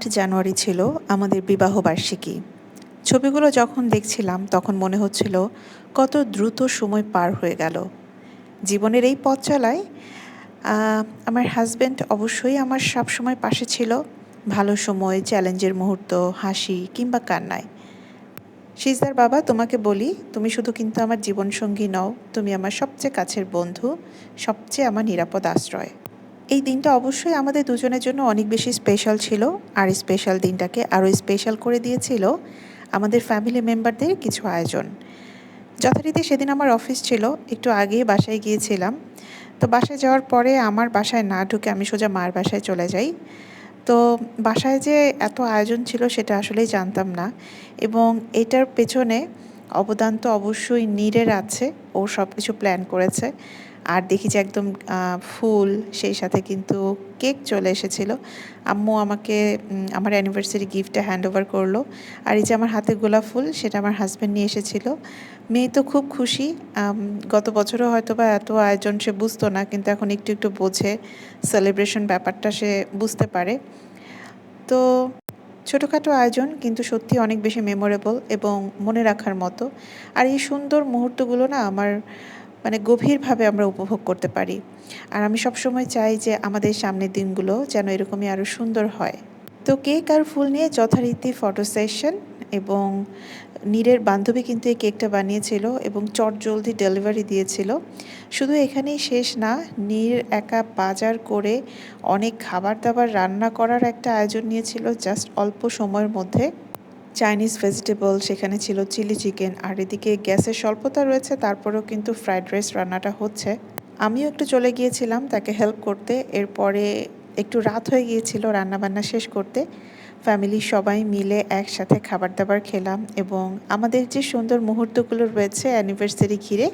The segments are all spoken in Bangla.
আট জানুয়ারি ছিল আমাদের বিবাহ বার্ষিকী। ছবিগুলো যখন দেখছিলাম, তখন মনে হচ্ছিল কত দ্রুত সময় পার হয়ে গেল। জীবনের এই পথ চলায় আমার হাজব্যান্ড অবশ্যই আমার সব সময় পাশে ছিল। ভালো সময় চ্যালেঞ্জের মুহূর্ত, হাসি কিংবা কান্নায়। সিজদার বাবা, তোমাকে বলি, তুমি শুধু কিন্তু আমার জীবনসঙ্গী নও, তুমি আমার সবচেয়ে কাছের বন্ধু, সবচেয়ে আমার নিরাপদ আশ্রয়। এই দিনটা অবশ্যই আমাদের দুজনের জন্য অনেক বেশি স্পেশাল ছিল আর স্পেশাল দিনটাকে আরও স্পেশাল করে দিয়েছিল আমাদের ফ্যামিলি মেম্বারদের কিছু আয়োজন। যথারীতি সেদিন আমার অফিস ছিল, একটু আগেই বাসায় গিয়েছিলাম। তো বাসায় যাওয়ার পরে আমার বাসায় না ঢুকে আমি সোজা মার বাসায় চলে যাই। তো বাসায় যে এত আয়োজন ছিল সেটা আসলেই জানতাম না এবং এটার পেছনে অবদান তো অবশ্যই নীরের আছে, ও সব কিছু প্ল্যান করেছে। আর দেখি যে একদম ফুল, সেই সাথে কিন্তু কেক চলে এসেছিল। আম্মু আমাকে আমার অ্যানিভার্সারি গিফটটা হ্যান্ড ওভার করল। আর এই যে আমার হাতে গোলাপ ফুল, সেটা আমার হাজব্যান্ড নিয়ে এসেছিল। মেয়ে তো খুব খুশি। গত বছরও হয়তো বা এত আয়োজন সে বুঝতো না, কিন্তু এখন একটু একটু বোঝে সেলিব্রেশন ব্যাপারটা সে বুঝতে পারে। তো ছোটোখাটো আয়োজন, কিন্তু সত্যি অনেক বেশি মেমোরেবল এবং মনে রাখার মতো। আর এই সুন্দর মুহূর্তগুলো না আমার মানে গভীরভাবে আমরা উপভোগ করতে পারি। আর আমি সবসময় চাই যে আমাদের সামনের দিনগুলো যেন এরকমই আরও সুন্দর হয়। তো কেক আর ফুল নিয়ে যথারীতি ফটো সেশন এবং নীরের বান্ধবী কিন্তু এই কেকটা বানিয়েছিল এবং চট জলদি ডেলিভারি দিয়েছিল। শুধু এখানেই শেষ না, নীর একা বাজার করে অনেক খাবার দাবার রান্না করার একটা আয়োজন নিয়েছিল জাস্ট অল্প সময়ের মধ্যে। চাইনিজ ভেজিটেবল, সেখানে ছিল চিলি চিকেন। আর এদিকে গ্যাসের স্বল্পতা রয়েছে, তারপরেও কিন্তু ফ্রাইড রাইস রান্নাটা হচ্ছে। আমিও একটু চলে গিয়েছিলাম তাকে হেল্প করতে। এরপরে একটু রাত হয়ে গিয়েছিল, রান্নাবান্না শেষ করতে। ফ্যামিলির সবাই মিলে একসাথে খাবার দাবার খেলাম এবং আমাদের যে সুন্দর মুহূর্তগুলো রয়েছে অ্যানিভার্সারি ঘিরে,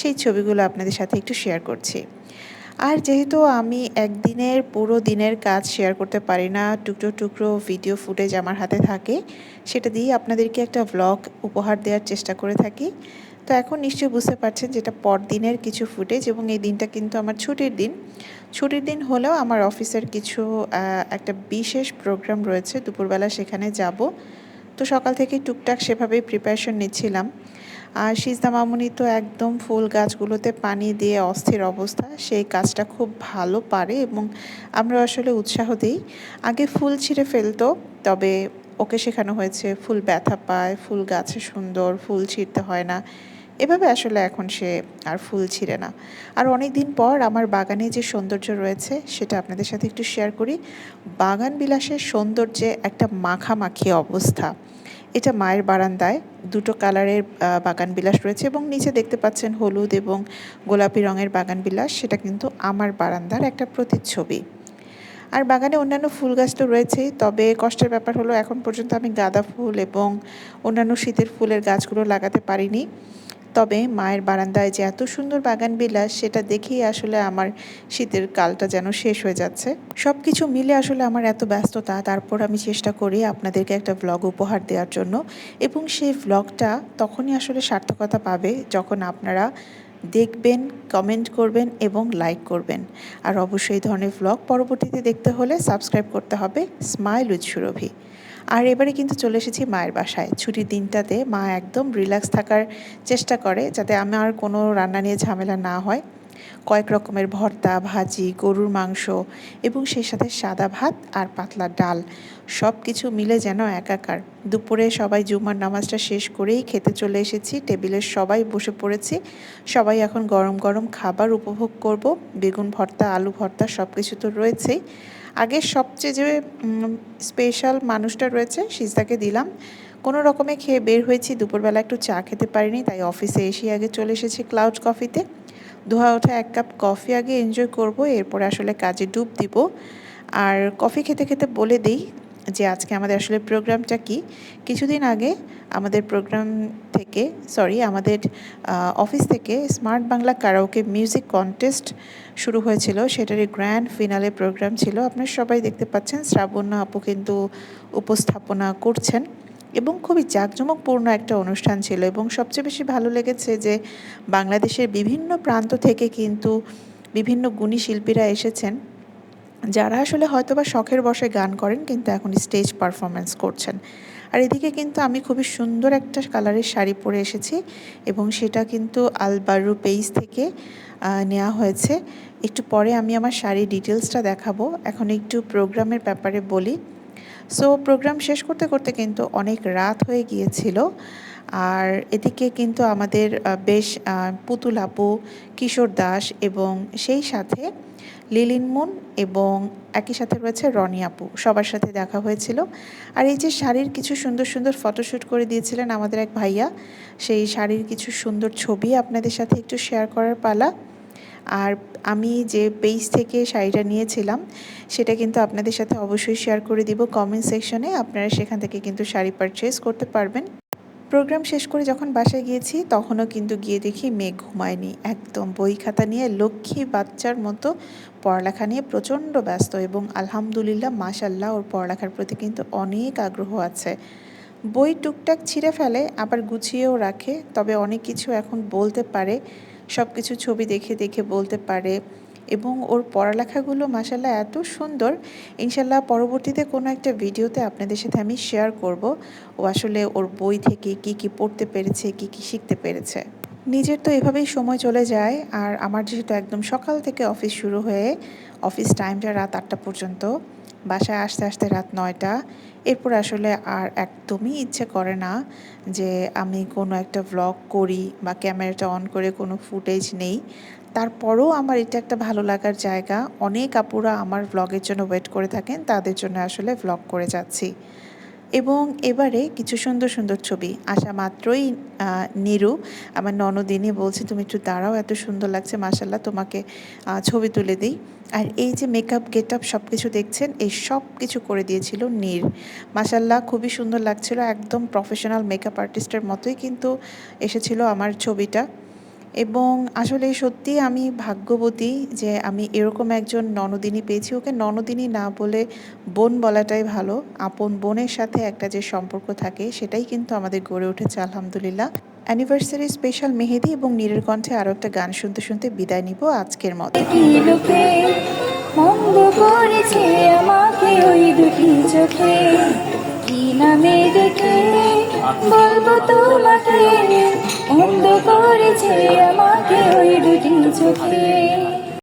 সেই ছবিগুলো আপনাদের সাথে একটু শেয়ার করছি। আর যেহেতু আমি একদিনের পুরো দিনের কাজ শেয়ার করতে পারি না, টুকরো টুকরো ভিডিও ফুটেজ আমার হাতে থাকে, সেটা দিয়ে আপনাদেরকে একটা ভ্লগ উপহার দেওয়ার চেষ্টা করে থাকি। তো এখন নিশ্চয়ই বুঝতে পারছেন যেটা পরদিনের কিছু ফুটেজ এবং এই দিনটা কিন্তু আমার ছুটির দিন। ছুটির দিন হলেও আমার অফিসের কিছু একটা বিশেষ প্রোগ্রাম রয়েছে, দুপুরবেলা সেখানে যাব। তো সকাল থেকে টুকটাক সেভাবেই প্রিপারেশন নিচ্ছিলাম। আর সিজদা মামুনি তো একদম ফুল গাছগুলোতে পানি দিয়ে অস্থির অবস্থা। সেই কাজটা খুব ভালো পারে এবং আমরা আসলে উৎসাহ দিই। আগে ফুল ছিঁড়ে ফেলতো, তবে ওকে শেখানো হয়েছে ফুল ব্যথা পায়, ফুল গাছে সুন্দর, ফুল ছিঁড়তে হয় না। এভাবে আসলে এখন সে আর ফুল ছিঁড়ে না। আর অনেক দিন পর আমার বাগানে যে সৌন্দর্য রয়েছে, সেটা আপনাদের সাথে একটু শেয়ার করি। বাগান বিলাসের সৌন্দর্যে একটা মাখামাখি অবস্থা। এটা মায়ের বারান্দায়। দুটো কালারের বাগান বিলাস রয়েছে এবং নিচে দেখতে পাচ্ছেন হলুদ এবং গোলাপি রঙের বাগান বিলাস সেটা কিন্তু আমার বারান্দার একটা প্রতিচ্ছবি। আর বাগানে অন্যান্য ফুল গাছ তো রয়েছেই, তবে কষ্টের ব্যাপার হলো এখন পর্যন্ত আমি গাঁদা ফুল এবং অন্যান্য শীতের ফুলের গাছগুলো লাগাতে পারিনি। তবে মায়ের বারান্দায় যে এত সুন্দর বাগান বিলাস, সেটা দেখেই আসলে আমার শীতের কালটা যেন শেষ হয়ে যাচ্ছে। সব কিছু মিলে আসলে আমার এত ব্যস্ততা, তারপর আমি চেষ্টা করি আপনাদেরকে একটা ভ্লগ উপহার দেওয়ার জন্য। এবং সেই ভ্লগটা তখনই আসলে সার্থকতা পাবে যখন আপনারা দেখবেন কমেন্ট করবেন এবং লাইক করবেন। আর অবশ্যই ধরনের ভ্লগ পরবর্তীতে দেখতে হলে সাবস্ক্রাইব করতে হবে স্মাইল উইথ সুরভি আর এবারে কিন্তু চলে এসেছি মায়ের বাসায়। ছুটির দিনটাতে মা একদম রিল্যাক্স থাকার চেষ্টা করে যাতে আমার কোনো রান্না নিয়ে ঝামেলা না হয়। কয়েক রকমের ভর্তা, ভাজি, গরুর মাংস এবং সেই সাথে সাদা ভাত আর পাতলা ডাল। সব কিছু মিলে যেন একাকার। দুপুরে সবাই জুমার নামাজটা শেষ করেই খেতে চলে এসেছি। টেবিলের সবাই বসে পড়েছি। সবাই এখন গরম গরম খাবার উপভোগ করব। বেগুন ভর্তা, আলু ভর্তা সব কিছু তো রয়েছেই। আগে সবচেয়ে যে স্পেশাল মানুষটা রয়েছে, সিজদাকে দিলাম। কোনো রকমে খেয়ে বের হয়েছি, দুপুরবেলা একটু চা খেতে পারিনি, তাই অফিসে এসে আগে চলে এসেছি ক্লাউড কফিতে ধোয়া ওঠা এক কাপ কফি আগে এনজয় করব, এরপরে আসলে কাজে ডুব দিব। আর কফি খেতে খেতে বলে দিই যে আজকে আমাদের আসলে প্রোগ্রামটা কি? কিছুদিন আগে আমাদের প্রোগ্রাম থেকে সরি আমাদের অফিস থেকে smart Bangla karaoke music contest শুরু হয়েছিল। সেটারই গ্র্যান্ড ফিনালে প্রোগ্রাম ছিল। আপনারা সবাই দেখতে পাচ্ছেন, শ্রাবণ্য আপু কিন্তু উপস্থাপনা করছেন এবং খুবই জাঁকজমকপূর্ণ একটা অনুষ্ঠান ছিল এবং সবচেয়ে বেশি ভালো লেগেছে যে বাংলাদেশের বিভিন্ন প্রান্ত থেকে কিন্তু বিভিন্ন গুণী শিল্পীরা এসেছেন। যারা আসলে হয়তোবা শখের বসে গান করেন, কিন্তু এখন স্টেজ পারফরমেন্স করছেন। আর এদিকে কিন্তু আমি খুবই সুন্দর একটা কালারের শাড়ি পরে এসেছি এবং সেটা কিন্তু আলবারু পেজ থেকে নেওয়া হয়েছে। একটু পরে আমি আমার শাড়ির ডিটেলসটা দেখাবো। এখন একটু প্রোগ্রামের ব্যাপারে বলি। সো, প্রোগ্রাম শেষ করতে করতে কিন্তু অনেক রাত হয়ে গিয়েছিল। আর এদিকে কিন্তু আমাদের বেশ পুতুল আপু, কিশোর দাস এবং সেই সাথে লিলিন মুন এবং একই সাথে রয়েছে রনি আপু। সবার সাথে দেখা হয়েছিল। আর এই যে শাড়ির কিছু সুন্দর সুন্দর ফটোশ্যুট করে দিয়েছিলেন আমাদের এক ভাইয়া, সেই শাড়ির কিছু সুন্দর ছবি আপনাদের সাথে একটু শেয়ার করার পালা। আর আমি যে পেজ থেকে শাড়িটা নিয়েছিলাম, সেটা কিন্তু আপনাদের সাথে অবশ্যই শেয়ার করে দিব। কমেন্ট সেকশনে আপনারা সেখান থেকে কিন্তু শাড়ি পারচেস করতে পারবেন। প্রোগ্রাম শেষ করে যখন বাসায় গিয়েছি, তখনও কিন্তু গিয়ে দেখি মেঘ ঘুমায়নি। একদম বই খাতা নিয়ে লক্ষ্মী বাচ্চার মতো পড়ালেখা নিয়ে প্রচণ্ড ব্যস্ত এবং আলহামদুলিল্লাহ মাশাল্লাহ ওর পড়ালেখার প্রতি কিন্তু অনেক আগ্রহ আছে। বই টুকটাক ছিঁড়ে ফেলে, আবার গুছিয়েও রাখে, তবে অনেক কিছু এখন বলতে পারে সব কিছু ছবি দেখে দেখে বলতে পারে। এবং ওর পড়ালেখাগুলো মাসাল্লাহ এত সুন্দর। ইনশাল্লাহ পরবর্তীতে কোনো একটা ভিডিওতে আপনাদের সাথে আমি শেয়ার করব ও আসলে ওর বই থেকে কি কি পড়তে পেরেছে, কি কি শিখতে পেরেছে। নিজের তো এভাবেই সময় চলে যায় আর আমার যেহেতু একদম সকাল থেকে অফিস শুরু হয়ে অফিস টাইমটা রাত আটটা পর্যন্ত, বাসায় আসতে আসতে রাত নয়টা। এরপর আসলে আর একদমই ইচ্ছে করে না যে আমি কোনো একটা ভ্লগ করি বা ক্যামেরাটা অন করে কোনো ফুটেজ নেই। তারপরও আমার এটা একটা ভালো লাগার জায়গা। অনেক আপুরা আমার ভ্লগের জন্য ওয়েট করে থাকেন, তাদের জন্য আসলে ভ্লগ করে যাচ্ছি। এবং এবারে কিছু সুন্দর সুন্দর ছবি। আসা মাত্রই নিরু, আমার ননদিনী বলছে, তুমি একটু দাঁড়াও, এত সুন্দর লাগছে মাসাল্লাহ তোমাকে ছবি তুলে দিই। আর এই যে মেকআপ গেট আপ সব কিছু দেখছেন, এই সব কিছু করে দিয়েছিল নীর। মাসাল্লাহ খুবই সুন্দর লাগছিল, একদম প্রফেশনাল মেকআপ আর্টিস্টের মতোই কিন্তু এসেছিল আমার ছবিটা। এবং আসলে সত্যি আমি ভাগ্যবতী যে আমি এরকম একজন ননদিনী পেয়েছি। ওকে ননদিনী না বলে বোন বলাটাই ভালো। আপন বোনের সাথে একটা যে সম্পর্ক থাকে, সেটাই কিন্তু আমাদের গড়ে উঠেছে, আলহামদুলিল্লাহ। অ্যানিভার্সারি স্পেশাল মেহেদি এবং নীরের কণ্ঠে আরও একটা গান শুনতে শুনতে বিদায় নিব আজকের মতো। চোখে? কি নামে দেখে বলব তোমাকে? মন্দ করেছে আমাকে ওই দুটি চোখে